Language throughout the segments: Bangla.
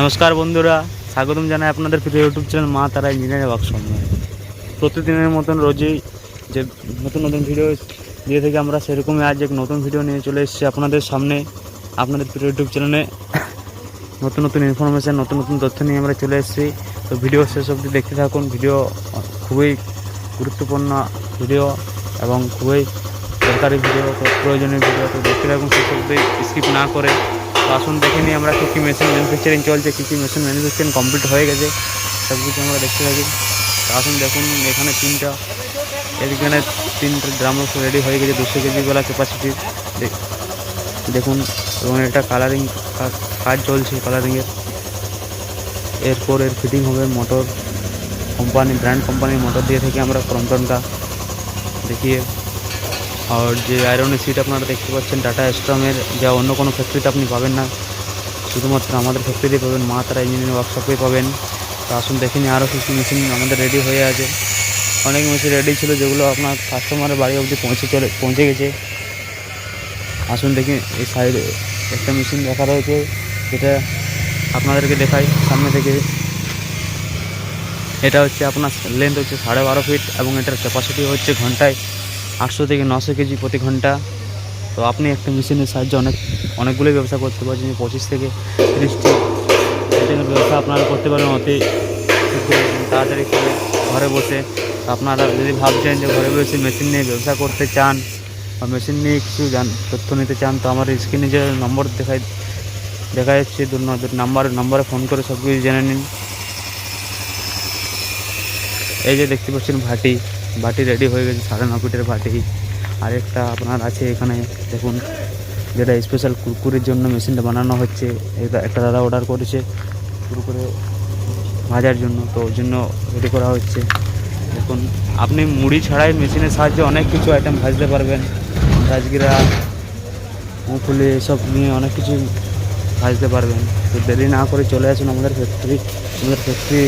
নমস্কার বন্ধুরা, স্বাগতম জানাই আপনাদের প্রিয় ইউটিউব চ্যানেল মা তারা ইঞ্জিনিয়ারিং ওয়ার্কশপ প্রতিদিনের মতন রোজই যে নতুন নতুন ভিডিও দিয়ে থেকে আমরা সেরকমই আজ এক নতুন ভিডিও নিয়ে চলে এসেছি আপনাদের সামনে। আপনাদের প্রিয় ইউটিউব চ্যানেলে নতুন নতুন ইনফরমেশান নতুন নতুন তথ্য নিয়ে আমরা চলে এসেছি। তো ভিডিও শেষ অবধি দেখতে থাকুন। ভিডিও খুবই গুরুত্বপূর্ণ ভিডিও এবং খুবই দরকারি ভিডিও প্রয়োজনীয় ভিডিও তো দেখতে থাকুন শেষ অবধি। স্কিপ না করে আসুন দেখে নিই আমরা কী কী মেশিন ম্যানুফ্যাকচারিং চলছে, কী কী মেশিন ম্যানুফ্যাকচারিং কমপ্লিট হয়ে গেছে। সব কিছু আমরা দেখতে থাকি। আসুন দেখুন এখানে তিনটা, এখানে তিনটে ড্রাম রেডি হয়ে গেছে, দুশো কেজিওয়ালা ক্যাপাসিটি দেখুন, এবং এটা কালারিং কাজ চলছে কালারিংয়ের এরপর এর ফিটিং হবে মোটর কোম্পানি ব্র্যান্ড কোম্পানির মোটর দিয়ে থেকে আমরা ক্রমটনটা দেখিয়ে আর যে আয়রনের সিট আপনারা দেখতে পাচ্ছেন টাটা স্ট্রমের যা অন্য কোনো ফ্যাক্টরিতে আপনি পাবেন না। শুধুমাত্র আমাদের ফ্যাক্টরিতে পাবেন, মা তারা ইঞ্জিনিয়ারিং ওয়ার্কশপে পাবেন। তো আসুন দেখে নিই আরও কিছু মেশিন আমাদের রেডি হয়ে আছে। অনেক মেশিন রেডি ছিল যেগুলো আপনার কাস্টমারের বাড়ি অবধি পৌঁছে চলে, পৌঁছে গেছে। আসুন দেখি, এই সাইডে একটা মেশিন দেখা রয়েছে, যেটা আপনাদেরকে দেখাই সামনে থেকে। এটা হচ্ছে আপনার লেন্থ হচ্ছে সাড়ে বারো ফিট এবং এটার ক্যাপাসিটি হচ্ছে ঘন্টায় আটশো থেকে নশো কেজি প্রতি ঘণ্টা। তো আপনি একটা মেশিনের সাহায্যে অনেক অনেকগুলোই ব্যবসা করতে পারছেন পঁচিশ থেকে তিরিশটি আইটেমের ব্যবসা আপনারা করতে পারেন অতি তাড়াতাড়ি করে ঘরে বসে। আপনারা যদি ভাবছেন যে ঘরে বসে মেশিন নিয়ে ব্যবসা করতে চান বা মেশিন নিয়ে কিছু জান, তথ্য নিতে চান, তো আমার স্ক্রিনে যে নম্বর দেখাই, দেখা যাচ্ছে দু নাম্বার, নম্বরে ফোন করে সব কিছু জেনে নিন। এই যে দেখতে পাচ্ছেন ভাটি। ভাটি রেডি হয়ে গেছে সাড়ে ন ফিটের ভাটি আরেকটা আপনার আছে এখানে, দেখুন, যেটা স্পেশাল কুরকুরের জন্য মেশিনটা বানানো হচ্ছে। এটা একটা দাদা অর্ডার করেছে, কুরকুরে ভাজার জন্য, তো ওর জন্য রেডি করা হচ্ছে। দেখুন, আপনি মুড়ি ছাড়াই মেশিনের সাহায্যে অনেক কিছু আইটেম ভাজতে পারবেন। রাজগিরা মুগফুলি, এসব নিয়ে অনেক কিছু ভাজতে পারবেন। তো দেরি না করে চলে আসুন আমাদের ফ্যাক্টরি আমাদের ফ্যাক্টরি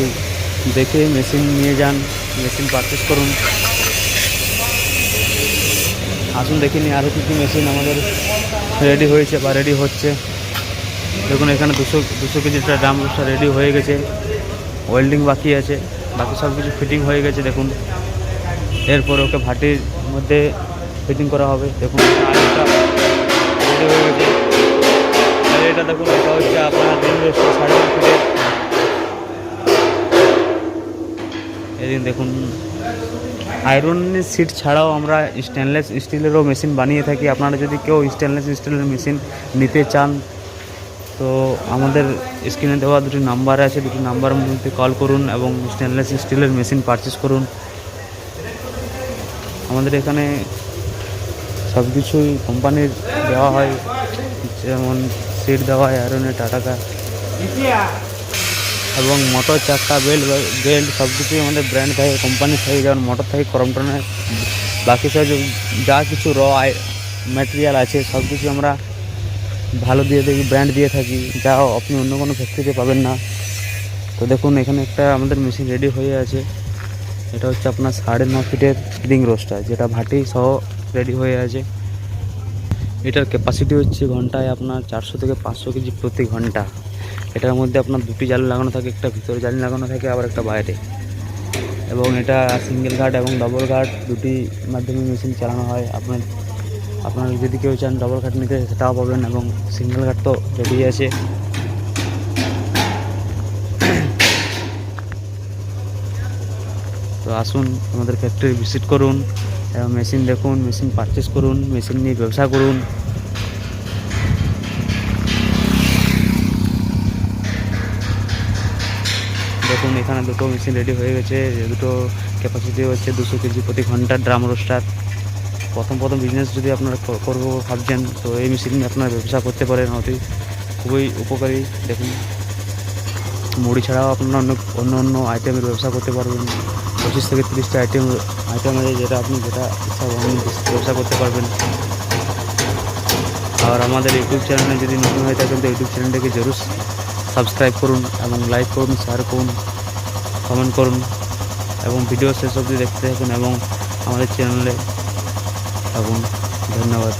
দেখে মেশিন নিয়ে যান। মেশিন পারচেস করুন। আসুন, দেখে নিই আরও কী কী মেশিন আমাদের রেডি হয়েছে বা রেডি হচ্ছে। দেখুন, এখানে দুশো দুশো কেজিটা ড্রাম রোস্টার রেডি হয়ে গেছে। ওয়েল্ডিং বাকি আছে, বাকি সব কিছু ফিটিং হয়ে গেছে, দেখুন। এরপর ওকে ভাটির মধ্যে ফিটিং করা হবে, দেখুন। রেডি হয়ে গেছে। এটা দেখুন, এটা হচ্ছে আপনার ড্রাম সাড়ে এদিন দেখুন আয়রনের সিট ছাড়াও আমরা স্টেনলেস স্টিলেরও মেশিন বানিয়ে থাকি। আপনারা যদি কেউ স্টেনলেস স্টিলের মেশিন নিতে চান, তো আমাদের স্ক্রিনে দেওয়া দুটি নাম্বার আছে। দুটি নাম্বারের মধ্যে কল করুন এবং স্টেনলেস স্টিলের মেশিন পারচেস করুন। আমাদের এখানে সব কিছুই কোম্পানির দেওয়া হয়। যেমন সিট দেওয়া হয় আয়রনের টাটাকা এবং মোটর চাক্কা বেল্ট বেল্ট সব কিছুই আমাদের ব্র্যান্ড থাকে কোম্পানি থাকে, যেমন মোটর থাকে ক্রমটনের বাকি সব যা কিছু র ম্যাটেরিয়াল আছে সব কিছু আমরা ভালো দিয়ে থাকি ব্র্যান্ড দিয়ে থাকি। যা আপনি অন্য কোনো ফ্যাক্টরিতে পাবেন না। তো দেখুন, এখানে একটা আমাদের মেশিন রেডি হয়ে আছে। এটা হচ্ছে আপনার সাড়ে ন ফিটের রিং রোস্টার যেটা ভাটি সহ রেডি হয়ে আছে। এটার ক্যাপাসিটি হচ্ছে ঘন্টায় আপনার চারশো থেকে পাঁচশো কেজি প্রতি ঘণ্টা। এটার মধ্যে আপনার দুটি জালি লাগানো থাকে, একটা ভিতরে জালি লাগানো থাকে, আবার একটা বাইরে। এবং এটা সিঙ্গেল ঘাট এবং ডবল ঘাট দুটি মাধ্যমে মেশিন চালানো হয়। আপনার, আপনারা যদি কেউ চান ডবল ঘাট নিতে, সেটাও পাবেন এবং সিঙ্গেল ঘাট তো রেডি আছে। তো আসুন, আমাদের ফ্যাক্টরি ভিজিট করুন, এবং মেশিন দেখুন মেশিন পারচেস করুন মেশিন নিয়ে ব্যবসা করুন। দেখুন, এখানে দুটো মেশিন রেডি হয়ে গেছে দুটো ক্যাপাসিটি হচ্ছে দুশো কেজি প্রতি ঘণ্টা ড্রাম রোস্টার প্রথম প্রথম বিজনেস যদি আপনারা করব ভাবছেন, তো এই মেশিন নিয়ে আপনারা ব্যবসা করতে পারেন অতি, খুবই উপকারী। দেখুন, মুড়ি ছাড়াও আপনারা অন্য অন্য অন্য আইটেমের ব্যবসা করতে পারবেন। পঁচিশ থেকে তিরিশটা আইটেম আইটেম আছে যেটা আপনি যেটা ইচ্ছা ব্যবসা করতে পারবেন। আর আমাদের ইউটিউব চ্যানেলে যদি নতুন হয়ে থাকেন, তো ইউটিউব চ্যানেলটাকে জরুর সাবস্ক্রাইব করুন এবং লাইক করুন শেয়ার করুন কমেন্ট করুন এবং ভিডিও শেষ অবধি দেখতে থাকুন এবং আমাদের চ্যানেলে এবং ধন্যবাদ।